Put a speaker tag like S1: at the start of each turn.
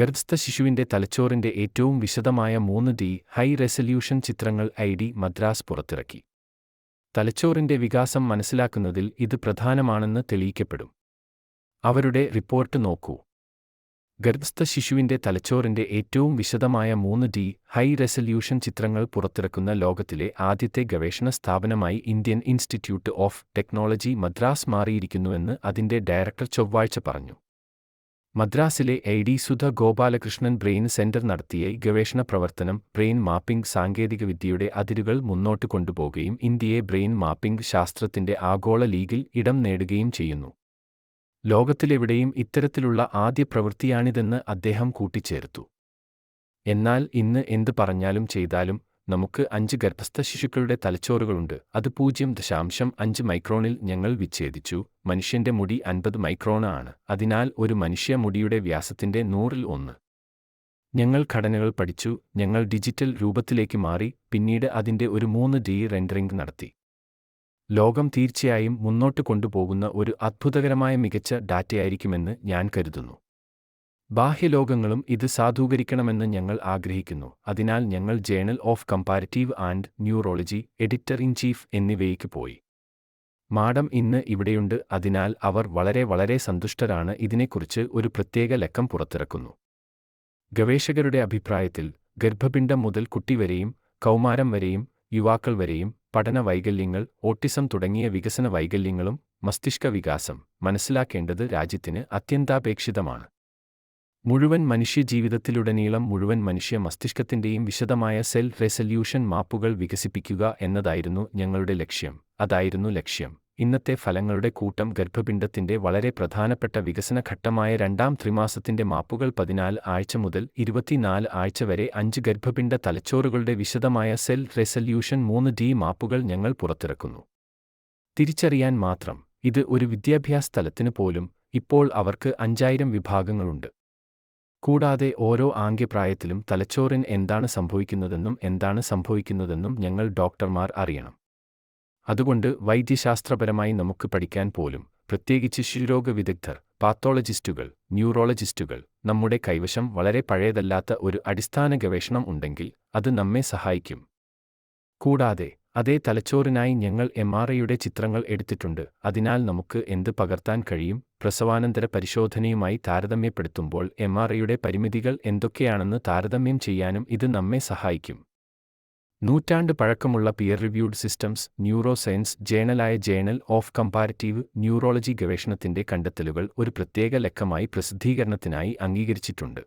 S1: ഗർഭസ്ഥ ശിശുവിന്റെ തലച്ചോറിന്റെ ഏറ്റവും വിശദമായ മൂന്ന് ഡി ഹൈ റെസല്യൂഷൻ ചിത്രങ്ങൾ ഐ ഡി മദ്രാസ് പുറത്തിറക്കി തലച്ചോറിന്റെ വികാസം മനസ്സിലാക്കുന്നതിൽ ഇത് പ്രധാനമാണെന്ന് തെളിയിക്കപ്പെടും അവരുടെ റിപ്പോർട്ട് നോക്കൂ ഗർഭസ്ഥ ശിശുവിന്റെ തലച്ചോറിന്റെ ഏറ്റവും വിശദമായ മൂന്ന് ഡി ഹൈ റെസല്യൂഷൻ ചിത്രങ്ങൾ പുറത്തിറക്കുന്ന ലോകത്തിലെ ആദ്യത്തെ ഗവേഷണ സ്ഥാപനമായി Indian Institute of Technology Madras മാറിയിരിക്കുന്നുവെന്ന് അതിന്റെ ഡയറക്ടർ ചൊവ്വാഴ്ച പറഞ്ഞു മദ്രാസിലെ I D Sudha Gopalakrishnan brain centre നടത്തിയ ഗവേഷണ പ്രവർത്തനം ബ്രെയിൻ മാപ്പിംഗ് സാങ്കേതികവിദ്യയുടെ അതിരുകൾ മുന്നോട്ട് കൊണ്ടുപോകുകയും ഇന്ത്യയെ ബ്രെയിൻ മാപ്പിംഗ് ശാസ്ത്രത്തിന്റെ ആഗോള ലീഗിൽ ഇടം നേടുകയും ചെയ്യുന്നു ലോകത്തിലെവിടെയും ഇത്തരത്തിലുള്ള ആദ്യ പ്രവൃത്തിയാണിതെന്ന് അദ്ദേഹം കൂട്ടിച്ചേർത്തു എന്നാൽ ഇന്ന് എന്ത് പറഞ്ഞാലും ചെയ്താലും നമുക്ക് അഞ്ച് ഗർഭസ്ഥ ശിശുക്കളുടെ തലച്ചോറുകളുണ്ട് അത് പൂജ്യം ദശാംശം അഞ്ച് മൈക്രോണിൽ ഞങ്ങൾ വിച്ഛേദിച്ചു മനുഷ്യന്റെ മുടി അൻപത് മൈക്രോണ ആണ് അതിനാൽ ഒരു മനുഷ്യ മുടിയുടെ വ്യാസത്തിന്റെ നൂറിൽ ഒന്ന് ഞങ്ങൾ ഘടനകൾ പഠിച്ചു ഞങ്ങൾ ഡിജിറ്റൽ രൂപത്തിലേക്ക് മാറി പിന്നീട് അതിന്റെ ഒരു മൂന്ന് ഡി റെൻഡറിംഗ് നടത്തി ലോകം തീർച്ചയായും മുന്നോട്ട് കൊണ്ടുപോകുന്ന ഒരു അത്ഭുതകരമായ മികച്ച ഡാറ്റയായിരിക്കുമെന്ന് ഞാൻ കരുതുന്നു ബാഹ്യലോകങ്ങളും ഇത് സാധൂകരിക്കണമെന്ന് ഞങ്ങൾ ആഗ്രഹിക്കുന്നു അതിനാൽ ഞങ്ങൾ journal of comparative and neurology editor in chief എന്നിവയ്ക്ക് പോയി മാഡം ഇന്ന് ഇവിടെയുണ്ട് അതിനാൽ അവർ വളരെ വളരെ സന്തുഷ്ടരാണ് ഇതിനെക്കുറിച്ച് ഒരു പ്രത്യേക ലക്കം പുറത്തിറക്കുന്നു ഗവേഷകരുടെ അഭിപ്രായത്തിൽ ഗർഭപിണ്ഡം മുതൽ കുട്ടി വരെയും കൗമാരം വരെയും യുവാക്കൾ വരെയും പഠന വൈകല്യങ്ങൾ ഓട്ടിസം തുടങ്ങിയ വികസന വൈകല്യങ്ങളും മസ്തിഷ്ക വികാസം മനസ്സിലാക്കേണ്ടത് രാജ്യത്തിന് അത്യന്താപേക്ഷിതമാണ് മുഴുവൻ മനുഷ്യജീവിതത്തിലുടനീളം മുഴുവൻ മനുഷ്യ മസ്തിഷ്കത്തിന്റെയും വിശദമായ സെൽ റെസല്യൂഷൻ മാപ്പുകൾ വികസിപ്പിക്കുക എന്നതായിരുന്നു ഞങ്ങളുടെ ലക്ഷ്യം അതായിരുന്നു ലക്ഷ്യം ഇന്നത്തെ ഫലങ്ങളുടെ കൂട്ടം ഗർഭപിണ്ഡത്തിന്റെ വളരെ പ്രധാനപ്പെട്ട വികസന ഘട്ടമായ രണ്ടാം ത്രിമാസത്തിന്റെ മാപ്പുകൾ പതിനാല് ആഴ്ച മുതൽ ഇരുപത്തിനാല് ആഴ്ച വരെ അഞ്ച് ഗർഭപിണ്ഡ തലച്ചോറുകളുടെ വിശദമായ സെൽ റെസല്യൂഷൻ മൂന്ന് ഡി മാപ്പുകൾ ഞങ്ങൾ പുറത്തിറക്കുന്നു തിരിച്ചറിയാൻ മാത്രം ഇത് ഒരു വിദ്യാഭ്യാസ തലത്തിനു പോലും ഇപ്പോൾ അവർക്ക് അഞ്ചായിരം വിഭാഗങ്ങളുണ്ട് കൂടാതെ ഓരോ ആംഗ്യപ്രായത്തിലും തലച്ചോറിന് എന്താണ് സംഭവിക്കുന്നതെന്നും എന്താണ് സംഭവിക്കുന്നതെന്നും ഞങ്ങൾ ഡോക്ടർമാർ അറിയണം അതുകൊണ്ട് വൈദ്യശാസ്ത്രപരമായി നമുക്ക് പഠിക്കാൻ പോലും പ്രത്യേകിച്ച് ശിരോഗ വിദഗ്ധർ പാത്തോളജിസ്റ്റുകൾ ന്യൂറോളജിസ്റ്റുകൾ നമ്മുടെ കൈവശം വളരെ പഴയതല്ലാത്ത ഒരു അടിസ്ഥാന ഗവേഷണം ഉണ്ടെങ്കിൽ അത് നമ്മെ സഹായിക്കും കൂടാതെ അതേ തലച്ചോറിനായി ഞങ്ങൾ എം ആർ ഐയുടെ ചിത്രങ്ങൾ എടുത്തിട്ടുണ്ട് അതിനാൽ നമുക്ക് എന്ത് പകർത്താൻ കഴിയും പ്രസവാനന്തര പരിശോധനയുമായി താരതമ്യപ്പെടുത്തുമ്പോൾ എം ആർ ഐയുടെ പരിമിതികൾ എന്തൊക്കെയാണെന്ന് താരതമ്യം ചെയ്യാനും ഇത് നമ്മെ സഹായിക്കും നൂറ്റാണ്ട് പഴക്കമുള്ള peer reviewed systems neuro science ജേണലായ ജേണൽ ഓഫ് കമ്പാരിറ്റീവ് ന്യൂറോളജി ഗവേഷണത്തിന്റെ കണ്ടെത്തലുകൾ ഒരു പ്രത്യേക ലക്കമായി പ്രസിദ്ധീകരണത്തിനായി അംഗീകരിച്ചിട്ടുണ്ട്